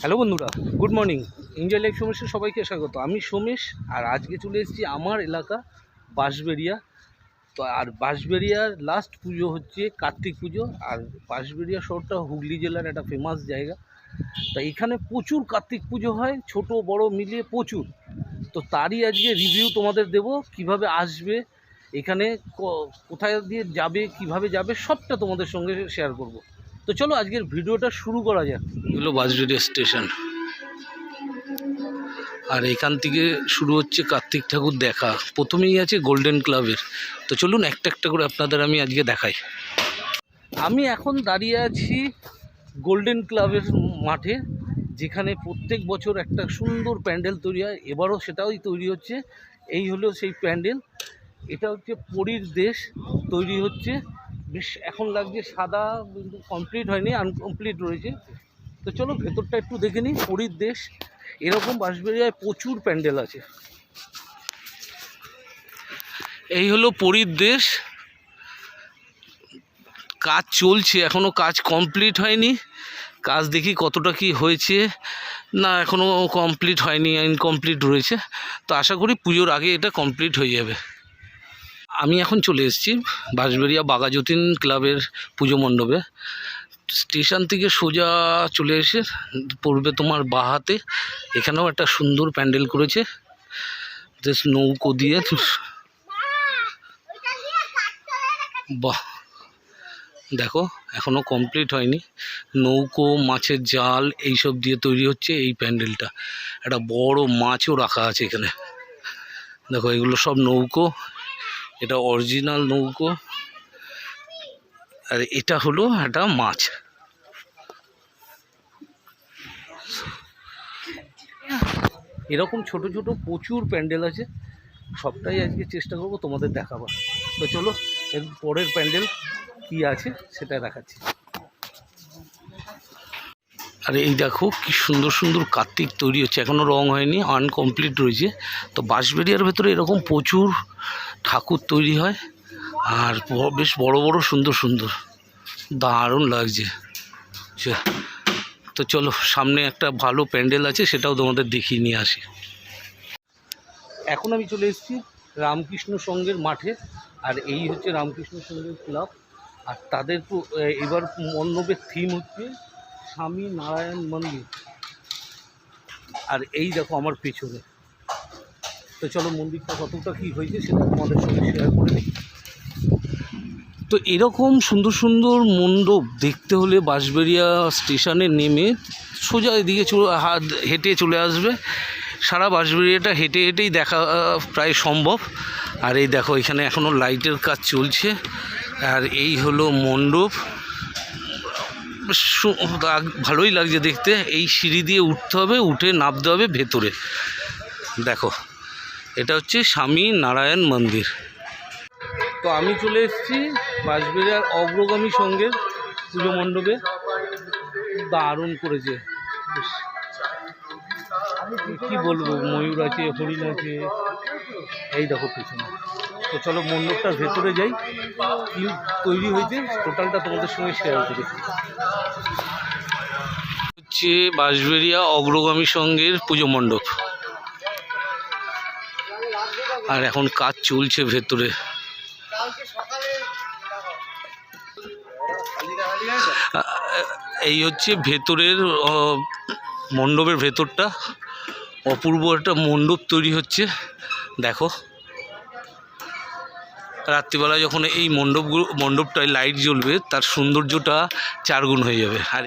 Hello বন্ধুরা। Good morning India life সমস্যা সবাইকে স্বাগত। আমি সোমেশ আর আজকে চলে এসেছি আমার এলাকা বাঁশবেড়িয়া। তো আর বাঁশবেড়িয়ার লাস্ট পুজো হচ্ছে কার্তিক পুজো আর বাঁশবেড়িয়া শহরটা হুগলি জেলার একটা ফেমাস জায়গা। তা এখানে প্রচুর কার্তিক পুজো হয় ছোট বড় মিলিয়ে প্রচুর। তো তারই আজকে রিভিউ তোমাদের দেব কীভাবে আসবে এখানে ক- কোথায় দিয়ে যাবে কীভাবে যাবে সবটা তোমাদের সঙ্গে শেয়ার করব। তো চলো আজকের ভিডিওটা শুরু করা যাক। এগুলো বাসবেড়িয়া স্টেশন। আর এখান থেকে শুরু হচ্ছে কার্তিক ঠাকুর দেখা। প্রথমেই আছে গোল্ডেন ক্লাবের তো চলুন একটা একটা করে আপনাদের আমি আজকে দেখাই। আমি এখন দাঁড়িয়ে আছি গোল্ডেন ক্লাবের মাঠে যেখানে প্রত্যেক বছর একটা সুন্দর প্যান্ডেল তৈরি হয়। এবারও সেটাই তৈরি হচ্ছে। এই হলো সেই প্যান্ডেল। এটা হচ্ছে পরীর দেশ তৈরি হচ্ছে। বেশ, এখন লাগছে সাদা, কিন্তু কমপ্লিট হয়নি আনকমপ্লিট রয়েছে। তো চলো, ভেতরটা একটু দেখে নিই, পরীর দেশ। এরকম বাঁশবেড়িয়ায় প্রচুর প্যান্ডেল আছে। এই হলো পরীর দেশ। কাজ চলছে এখনও কাজ কমপ্লিট হয়নি। কাজ দেখি কতটা কি হয়েছে। না এখনও কমপ্লিট হয়নি ইনকমপ্লিট রয়েছে। তো আশা করি পুজোর আগে এটা কমপ্লিট হয়ে যাবে। আমি এখন চলে এসেছি বাঁশবেড়িয়া বাগাযতীন ক্লাবের পুজো মণ্ডপে। স্টেশন থেকে সোজা চলে এসে পড়বে তোমার বাহাতে এখানেও একটা সুন্দর প্যান্ডেল করেছে। জাস্ট নৌকো দিয়ে। বাহ! দেখো এখনও কমপ্লিট হয়নি। নৌকো, মাছের জাল এইসব দিয়ে তৈরি হচ্ছে এই প্যান্ডেলটা। একটা বড় মাছও রাখা আছে এখানে। দেখো, এগুলো সব নৌকো। এটা অরিজিনাল নৌকো। আর এটা হলো একটা মাছ। এরকম ছোট ছোট প্রচুর প্যান্ডেল আছে। সবটাই আজকে চেষ্টা করব তোমাদের দেখাবার। তো চলো, এর পরের প্যান্ডেল কি আছে সেটা দেখাচ্ছি। আর এই দেখো, কি সুন্দর সুন্দর কার্তিক তৈরি হচ্ছে। এখনও রং হয়নি, আনকমপ্লিট রয়েছে। তো বাঁশবেড়িয়ার ভেতরে এরকম প্রচুর ঠাকুর তৈরি হয় আর বেশ বড় বড়, সুন্দর সুন্দর। দারুণ লাগছে। তো চলো, সামনে একটা ভালো প্যান্ডেল আছে, সেটাও তোমাদের দেখিয়ে নিয়ে আসি। এখন আমি চলে এসেছি রামকৃষ্ণ সঙ্ঘের মাঠে, আর এই হচ্ছে রামকৃষ্ণ সঙ্ঘের ক্লাব। আর তাদের এবার মণ্ডপের থিম হচ্ছে স্বামী নারায়ণ মন্দির। আর এই দেখো আমার পেছনে। তো চলো মন্দিরটা কতটা কী হয়েছে সেটা তোমাদের সঙ্গে শেয়ার করে নিই তো এরকম সুন্দর সুন্দর মণ্ডপ দেখতে হলে বাঁশবেড়িয়া স্টেশনে নেমে সোজা এদিকে হাত হেঁটে চলে আসবে। সারা বাঁশবেড়িয়াটা হেঁটে হেঁটেই দেখা, প্রায় সম্ভব। আর এই দেখো, এখানে এখনও লাইটের কাজ চলছে। আর এই হলো মণ্ডপ। ভালোই লাগছে দেখতে। এই সিঁড়ি দিয়ে উঠতে হবে, উঠে নামতে হবে ভেতরে। দেখো এটা হচ্ছে স্বামী নারায়ণ মন্দির। তো আমি চলে এসেছি বাঁশবেড়িয়ার অগ্রগামী সঙ্গের পুজো মণ্ডপে। দারুণ করেছে। কি বলব, ময়ূর আছে, হরিণ আছে। এই দেখো পিছনে। তো চলো মণ্ডপটার ভেতরে যাই। কি তৈরি হয়েছে, টোটালটা তোমাদের সঙ্গে শেয়ার করি। হচ্ছে বাঁশবেড়িয়া অগ্রগামী সঙ্গের পুজো মণ্ডপ। আর এখন কাজ চলছে ভেতরে। এই হচ্ছে ভেতরের মণ্ডপের ভেতরটা। অপূর্ব একটা মণ্ডপ তৈরি হচ্ছে। দেখো। রাত্রিবেলা যখন এই মণ্ডপগুলো, মণ্ডপটায় লাইট জ্বলবে, তার সৌন্দর্যটা চারগুণ হয়ে যাবে। আর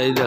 এই যে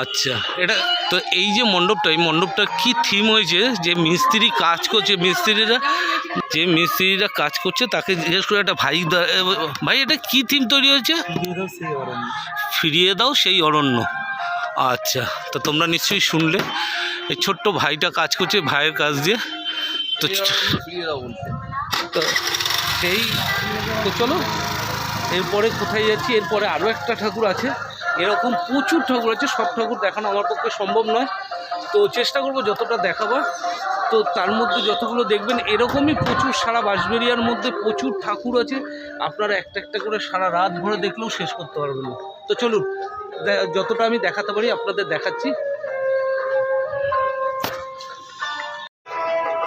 আচ্ছা। এটা তো এই যে মণ্ডপটা এই মণ্ডপটা কি থিম হয়েছে? যে মিস্ত্রি কাজ করছে মিস্ত্রিরা যে মিস্ত্রিরা কাজ করছে তাকে জিজ্ঞেস করে একটা ভাই ভাই এটা কি থিম তৈরি হয়েছে? ফিরিয়ে দাও সেই অরণ্য। আচ্ছা তো তোমরা নিশ্চয়ই শুনলে। এই ছোট্ট ভাইটা কাজ করছে ভাইয়ের কাজ দিয়ে। তো ফিরিয়ে তো সেই তো চলো এরপরে কোথায় যাচ্ছি? এরপরে আরও একটা ঠাকুর আছে। এরকম প্রচুর ঠাকুর আছে, সব ঠাকুর দেখানো আমার পক্ষে সম্ভব নয়। তো চেষ্টা করব যতটা দেখাবার তো তার মধ্যে যতগুলো দেখবেন, এরকমই প্রচুর সারা বাঁশবেরিয়ার মধ্যে প্রচুর ঠাকুর আছে। আপনারা একটা একটা করে সারা রাত ভরে দেখলেও শেষ করতে পারবেন না। তো চলুন যতটা আমি দেখাতে পারি, আপনাদের দেখাচ্ছি।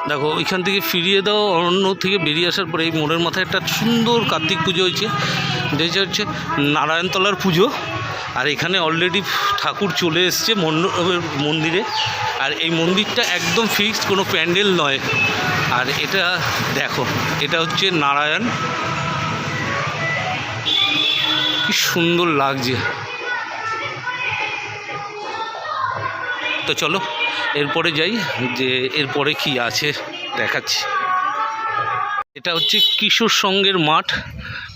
দেখো ওইখান থেকে ফিরিয়ে দাও অরণ্য থেকে বেরিয়ে আসার পরে এই মোড়ের মাথায় একটা সুন্দর কার্তিক পুজো হয়েছে। যেটা হচ্ছে নারায়ণতলার পুজো। আর এখানে অলরেডি ঠাকুর চলে এসছে মন্ড- মন্দিরে। আর এই মন্দিরটা একদম ফিক্সড কোনো প্যান্ডেল নয়। আর এটা দেখো, এটা হচ্ছে নারায়ণ। কি সুন্দর লাগছে। তো চলো, এরপরে যাই, যে এরপরে কি আছে দেখাচ্ছি। এটা হচ্ছে কিশোর সঙ্গের মাঠ,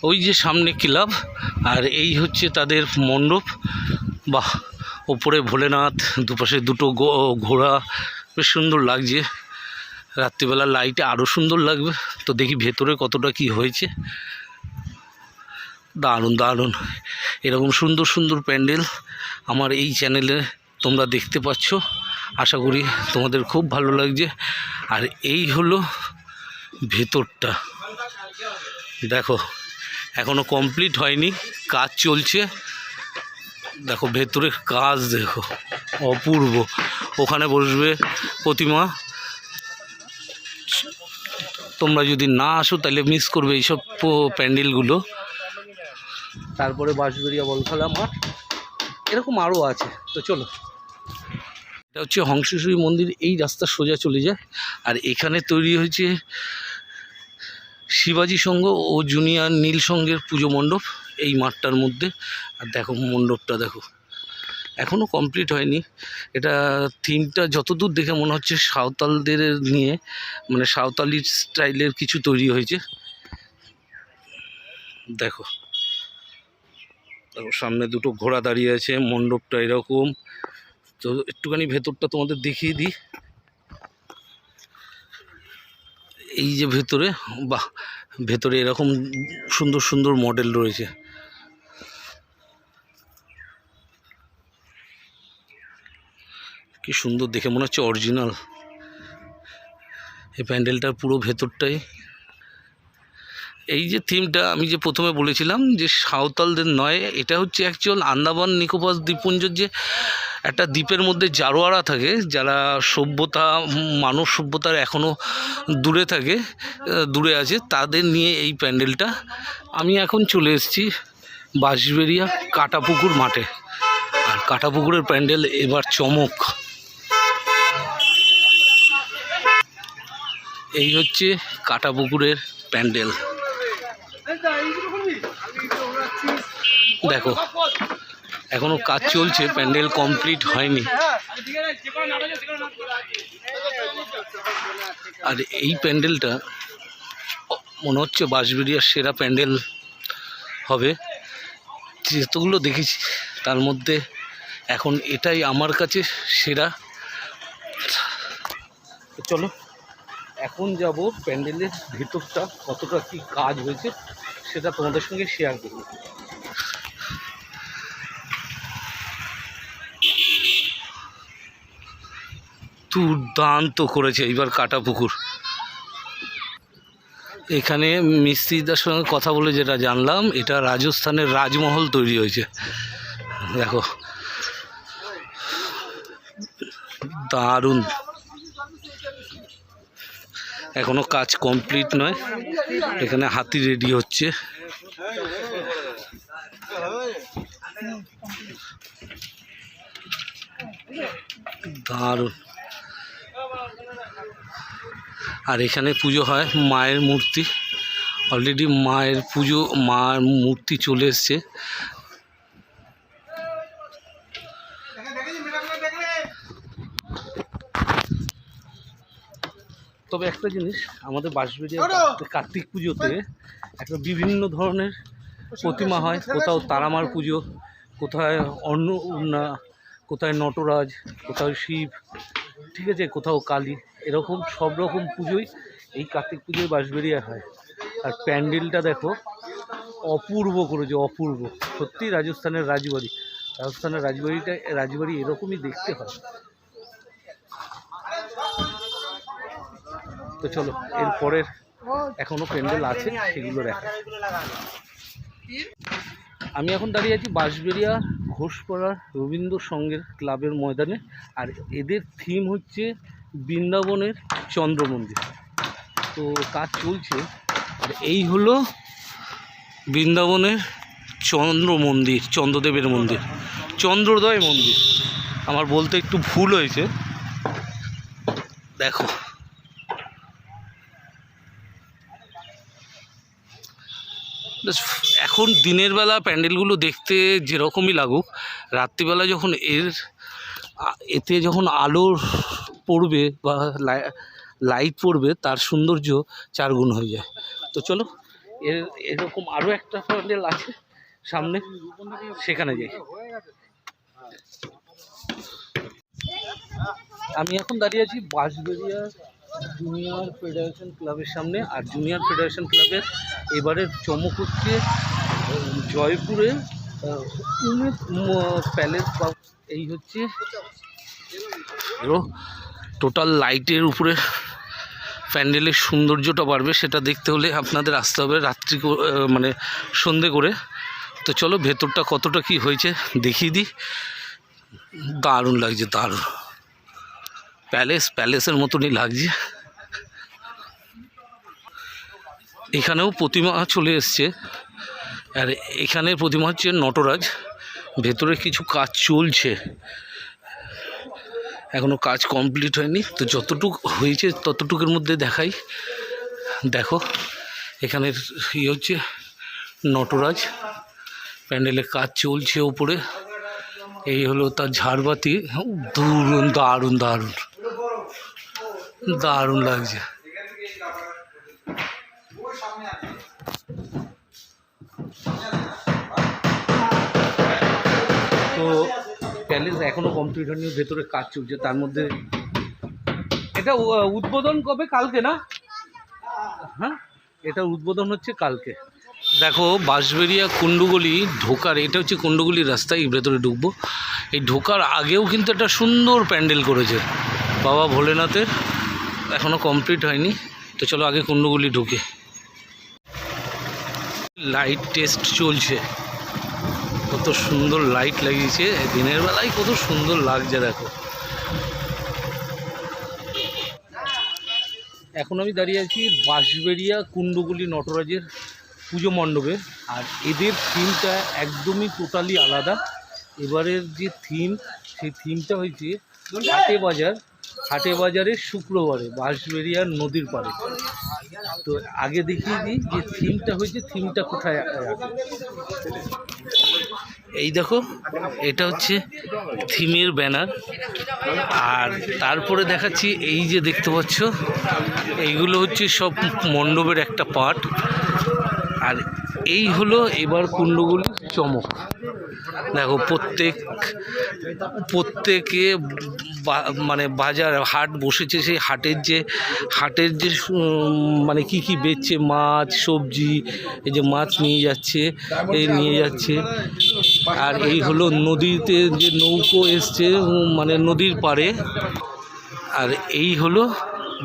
ওই যে সামনে ক্লাব, আর এই হচ্ছে তাদের মণ্ডপ। বাহ, ওপরে ভোলেনাথ, দুপাশে দুটো ঘোড়া, বেশ সুন্দর লাগছে। রাত্রিবেলা লাইটে আরও সুন্দর লাগবে, তো দেখি ভেতরে কতটা কি হয়েছে। দারুণ দারুণ। এরকম সুন্দর সুন্দর প্যান্ডেল আমার এই চ্যানেলে তোমরা দেখতে পাচ্ছ। আশা করি তোমাদের খুব ভালো লাগছে। আর এই হলো ভেতরটা। দেখো এখনও কমপ্লিট হয়নি, কাজ চলছে। দেখো, ভেতরের কাজ দেখো, অপূর্ব। ওখানে বসবে প্রতিমা। তোমরা যদি না আসো, তাহলে মিস করবে এইসব প্যান্ডেলগুলো। তারপরে বাঁশবেরিয়া বলখালা মাঠ। এরকম আরও আছে। তো চলো। এটা হচ্ছে হংসেশ্বরী মন্দির, এই রাস্তা সোজা চলে যায়। আর এখানে তৈরি হয়েছে শিবাজি সংঘ ও জুনিয়র নীল সংঘের পুজো মণ্ডপ এই মাঠটার মধ্যে। আর দেখো মণ্ডপটা দেখো। এখনও কমপ্লিট হয়নি। এটা থিমটা যতদূর দেখে মনে হচ্ছে সাঁওতালদের নিয়ে মানে সাঁওতালি স্টাইলের কিছু তৈরি হয়েছে। দেখো। দেখো, সামনে দুটো ঘোড়া দাঁড়িয়ে আছে, মণ্ডপটা এরকম। তো একটুখানি ভেতরটা তোমাদের দেখিয়ে দিই। এই যে ভেতরে, বাহ, ভেতরে এরকম সুন্দর সুন্দর মডেল রয়েছে। কি সুন্দর, দেখে মনে হচ্ছে অরিজিনাল এই প্যান্ডেলটার পুরো ভেতরটাই। এই যে থিমটা আমি যে প্রথমে বলেছিলাম যে সাঁওতালদের নয়, এটা হচ্ছে অ্যাকচুয়াল আন্দামান নিকোবর দ্বীপপুঞ্জের যে একটা দ্বীপের মধ্যে জারোয়ারা থাকে, যারা সভ্যতা, মানব সভ্যতার এখনও দূরে থাকে দূরে আছে, তাদের নিয়ে এই প্যান্ডেলটা। আমি এখন চলে এসেছি বাঁশবেরিয়া কাটাপুকুর মাঠে। আর কাটাপুকুরের প্যান্ডেল এবার চমক। এই হচ্ছে কাটাপুকুরের প্যান্ডেল। দেখো এখনও কাজ চলছে, প্যান্ডেল কমপ্লিট হয়নি। আর এই প্যান্ডেলটা, মনে হচ্ছে বাঁশবেরিয়ার সেরা প্যান্ডেল হবে। যতগুলো দেখেছি, তার মধ্যে এখন এটাই আমার কাছে সেরা। চলো, এখন যাব প্যান্ডেলের ভেতরটা, কতটা কি কাজ হয়েছে, সেটা তোমাদের সঙ্গে শেয়ার করব। দুর্দান্ত করেছে এইবার কাটা পুকুর এখানে মিস্ত্রিদের সঙ্গে কথা বলে যেটা জানলাম, এটা রাজস্থানের রাজমহল তৈরি হয়েছে। দেখো। দারুণ। এখনও কাজ কমপ্লিট নয়। এখানে হাতি রেডি হচ্ছে। দারুণ। আর এখানে পুজো হয় মায়ের মূর্তি। অলরেডি মায়ের পুজো মায়ের মূর্তি চলে এসছে। তবে একটা জিনিস আমাদের বাঁশবেরিয়া কার্তিক পুজোতে একটা বিভিন্ন ধরনের প্রতিমা হয়। কোথাও তারামার পুজো কোথায় অন্নপূর্ণা কোথায় নটরাজ কোথাও শিব ঠিক আছে কোথাও কালী। এরকম সব রকম পুজোই এই কার্তিক পুজোয় বাঁশবেরিয়া হয়। আর প্যান্ডেলটা দেখো, অপূর্ব করেছে, অপূর্ব। সত্যি রাজস্থানের রাজবাড়ি। রাজস্থানের রাজবাড়িটা, রাজবাড়ি এরকমই দেখতে হয়। তো চলো এর পরের এখনও প্যান্ডেল আছে, সেগুলো দেখা। আমি এখন দাঁড়িয়ে আছি বাঁশবেরিয়া ঘোষপাড়া রবীন্দ্র সঙ্গের ক্লাবের ময়দানে। আর এদের থিম হচ্ছে বৃন্দাবনের চন্দ্র মন্দির। তো কাজ চলছে। আর এই হলো বৃন্দাবনের চন্দ্র মন্দির, চন্দ্রদেবের মন্দির, চন্দ্রোদয় মন্দির। আমার বলতে একটু ভুল হয়েছে। দেখো। এখন দিনের বেলা প্যান্ডেলগুলো দেখতে যেরকমই লাগুক, রাত্রিবেলা যখন এর এতে যখন আলো পড়বে বা লাই- লাইট পড়বে, তার সৌন্দর্য চারগুণ হয়ে যায়। তো চলো এর এরকম আরও একটা প্যান্ডেল আছে সামনে, সেখানে যাই। আমি এখন দাঁড়িয়ে আছি বাঁশবেরিয়া জুনিয়র ফেডারেশন ক্লাবের সামনে, আর জুনিয়র ফেডারেশন ক্লাবের এবারের চমক হচ্ছে জয়পুরে উমেদ প্যালেস বা, এই হচ্ছে টোটাল লাইটের উপরে প্যান্ডেলের সৌন্দর্যটা বাড়বে, সেটা দেখতে হলে আপনাদের আসতে হবে রাত্রি মানে সন্ধে করে। তো চলো, ভেতরটা কতটা কি হয়েছে দেখিয়ে দিই। দারুণ লাগছে, দারুণ। প্যালেস, প্যালেসের মতনই লাগছে। এখানেও প্রতিমা চলে এসছে। আর এখানে প্রতিমা হচ্ছে নটরাজ। ভেতরে কিছু কাজ চলছে। এখনও কাজ কমপ্লিট হয়নি। তো যতটুকু হয়েছে ততটুকুর মধ্যে দেখাই। দেখো, এখানের ইয়ে হচ্ছে নটরাজ। প্যান্ডেলের কাজ চলছে ওপরে। এই হলো তার ঝাড়বাতি। দারুণ দারুণ দারুণ। দারুণ লাগছে। প্যালেস এখনও কমপ্লিট হয়নি, ভেতরে কাজ চলছে, তার মধ্যে এটা উদ্বোধন কবে? কালকে না? হ্যাঁ? এটা উদ্বোধন হচ্ছে কালকে। দেখো বাঁশবেরিয়া কুণ্ডুগুলি ঢোকার, এটা হচ্ছে কুণ্ডুগলি রাস্তা এই ভেতরে ঢুকবো। এই ঢোকার আগেও কিন্তু একটা সুন্দর প্যান্ডেল করেছে বাবা ভোলেনাথের এখনও কমপ্লিট হয়নি। তো চলো আগে কুণ্ডুগুলি ঢুকে। লাইট টেস্ট চলছে। কত সুন্দর লাইট লাগিয়েছে দিনের বেলায় কত সুন্দর লাগছে, দেখো। এখন আমি দাঁড়িয়ে আছি বাঁশবেরিয়া কুণ্ডগুলি নটরাজের পুজো মণ্ডপে, আর এদের থিমটা একদমই টোটালি আলাদা। এবারের যে থিম সেই থিমটা হয়েছে হাটে বাজার হাটে বাজারের শুক্রবারে বাঁশবেরিয়ার নদীর পাড়ে। তো আগে দেখিয়ে দিই যে থিমটা হয়েছে থিমটা কোথায় আছে এই দেখো, এটা হচ্ছে থিমের ব্যানার। আর তারপরে দেখাচ্ছি এই যে দেখতে পাচ্ছ, এইগুলো হচ্ছে সব মণ্ডপের একটা পার্ট। আর এই হলো এবার কুণ্ডগুলির চমক। দেখো, প্রত্যেক, প্রত্যেকে মানে বাজার হাট বসেছে, সেই হাটের যে হাটের যে মানে কি কি বেচছে, মাছ, সবজি, এই যে মাছ নিয়ে যাচ্ছে, এই নিয়ে যাচ্ছে। আর এই হলো নদীতে যে নৌকো এসছে মানে নদীর পাড়ে। আর এই হলো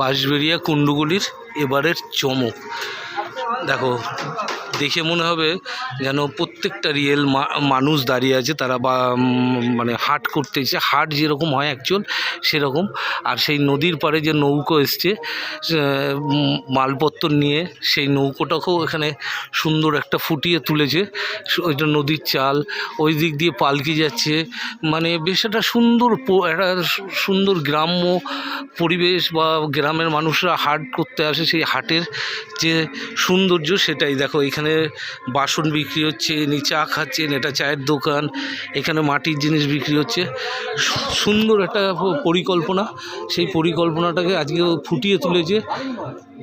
বাঁশবেরিয়া কুণ্ডুগুলির এবারের চমক। দেখো দেখে মনে হবে যেন প্রত্যেকটা রিয়েল মানুষ দাঁড়িয়ে আছে, তারা বা মানে হাট করতে এসে হাট যেরকম হয় অ্যাকচুয়াল সেরকম। আর সেই নদীর পাড়ে যে নৌকো এসছে মালপত্র নিয়ে, সেই নৌকোটাকেও এখানে সুন্দর একটা ফুটিয়ে তুলেছে। ওইটা নদীর চাল, ওই দিক দিয়ে পালকি যাচ্ছে। মানে বেশ একটা সুন্দর একটা সুন্দর গ্রাম্য পরিবেশ বা গ্রামের মানুষরা হাট করতে আসে সেই হাটের যে সৌন্দর্য সেটাই। দেখো, এখানে বাসন বিক্রি হচ্ছে নি চা খাচ্ছেন এটা চায়ের দোকান, এখানে মাটির জিনিস বিক্রি হচ্ছে। সুন্দর একটা পরিকল্পনা, সেই পরিকল্পনাটাকে আজকে ফুটিয়ে তুলেছে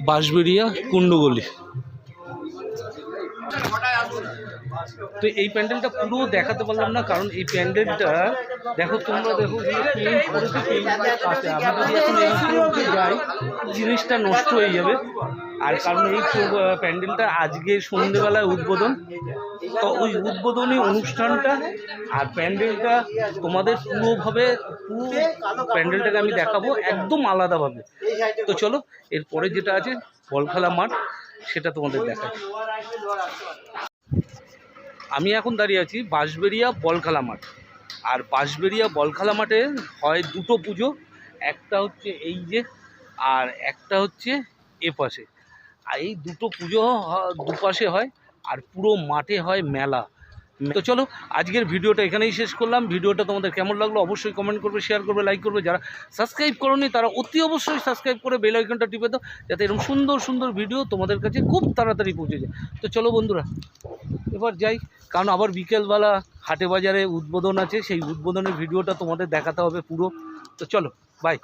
বাঁশবেরিয়া কুণ্ডগলি। তো এই প্যান্ডেলটা পুরো দেখাতে পারলাম না, কারণ এই প্যান্ডেলটা, দেখো তোমরা দেখো আমি যদি এখন যাই, জিনিসটা নষ্ট হয়ে যাবে। আর কারণ এই প্যান্ডেলটা আজকে সন্ধেবেলায় উদ্বোধন। তো ওই উদ্বোধনী অনুষ্ঠানটা আর প্যান্ডেলটা তোমাদের পুরোভাবে, পুরো প্যান্ডেলটাকে আমি দেখাবো একদম আলাদাভাবে। তো চলো, এরপরে যেটা আছে বল খেলা মাঠ, সেটা তোমাদের দেখাই। আমি এখন দাঁড়িয়ে আছি বাঁশবেড়িয়া বলখেলা মাঠ। আর বাঁশবেড়িয়া বলখেলা মাঠে হয় দুটো পুজো, একটা হচ্ছে এই যে, আর একটা হচ্ছে এ পাশে। আর এই দুটো পুজো দুপাশে হয় আর পুরো মাঠে হয় মেলা। তো চলো, আজকের ভিডিওটা এখানেই শেষ করলাম। ভিডিওটা তোমাদের কেমন লাগল অবশ্যই কমেন্ট করবে শেয়ার করবে লাইক করবে। যারা সাবস্ক্রাইব করোনি, তারা অতি অবশ্যই সাবস্ক্রাইব করে বেল আইকনটা টিপে দাও, যাতে এরকম সুন্দর সুন্দর ভিডিও তোমাদের কাছে খুব তাড়াতাড়ি পৌঁছে যায়। তো চলো বন্ধুরা, এবার যাই। কারণ আবার বিকেলবেলা হাটে বাজারে উদ্বোধন আছে, সেই উদ্বোধনের ভিডিওটা তোমাদের দেখাতে হবে পুরো। তো চলো বাই